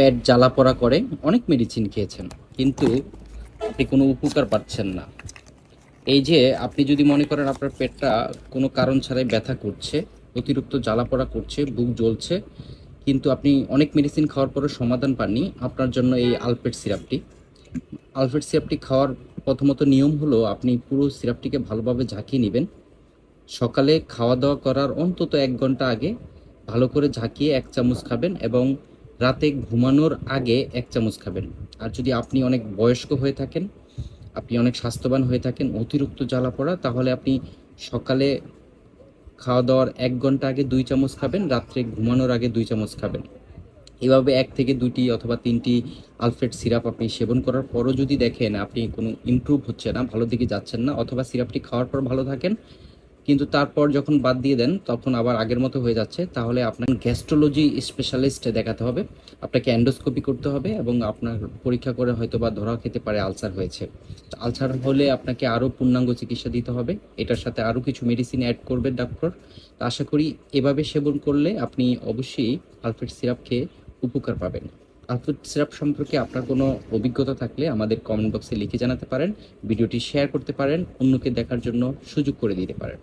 পেট জ্বালা পড়া করে অনেক মেডিসিন খেয়েছেন, কিন্তু আপনি কোনো উপকার পাচ্ছেন না। এই যে আপনি যদি মনে করেন আপনার পেটটা কোনো কারণ ছাড়াই ব্যথা করছে, অতিরিক্ত জ্বালা পড়া করছে, বুক জ্বলছে, কিন্তু আপনি অনেক মেডিসিন খাওয়ার পরও সমাধান পাননি, আপনার জন্য এই আলপেট সিরাপটি আলফেট সিরাপটি খাওয়ার প্রথমত নিয়ম হলো আপনি পুরো সিরাপটিকে ভালোভাবে ঝাঁকিয়ে নেবেন। সকালে খাওয়া দাওয়া করার অন্তত এক ঘণ্টা আগে ভালো করে ঝাঁকিয়ে এক চামচ খাবেন এবং রাতে ঘুমানোর আগে এক চামচ খাবেন। আর যদি আপনি অনেক বয়স্ক হয়ে থাকেন, আপনি অনেক স্বাস্থ্যবান হয়ে থাকেন, অতিরিক্ত জ্বালা পড়া, তাহলে আপনি সকালে খাওয়া দাওয়ার এক ঘণ্টা আগে দুই চামচ খাবেন, রাত্রে ঘুমানোর আগে দুই চামচ খাবেন। এভাবে এক থেকে দুইটি অথবা তিনটি আলফ্রেড সিরাপ আপনি সেবন করার পরও যদি দেখেন আপনি কোনো ইমপ্রুভ হচ্ছে না, ভালো দিকে যাচ্ছেন না, অথবা সিরাপটি খাওয়ার পর ভালো থাকেন কিন্তু তারপর যখন বাদ দিয়ে দেন, তখন আবার আগের মতো হয়ে যাচ্ছে। তাহলে আপনার গ্যাস্ট্রোলজি স্পেশালিস্ট দেখাতে হবে। আপনাকে অ্যান্ডোস্কোপি করতে হবে এবং আপনার পরীক্ষা করে হয়তো বা ধরা খেতে পারে, আলসার হয়েছে। আলসার হলে আপনাকে আরও পূর্ণাঙ্গ চিকিৎসা দিতে হবে। এটার সাথে আরও কিছু মেডিসিন অ্যাড করবে ডক্টর তা আশা করি এভাবে সেবন করলে আপনি অবশ্যই আলফ্রেড সিরাপ খেয়ে উপকার পাবেন। আলফ্রেড সিরাপ সম্পর্কে আপনার কোনো অভিজ্ঞতা থাকলে আমাদের কমেন্ট বক্সে লিখে জানাতে পারেন। ভিডিওটি শেয়ার করতে পারেন। অন্যকে দেখার জন্য সুযোগ করে দিতে পারেন।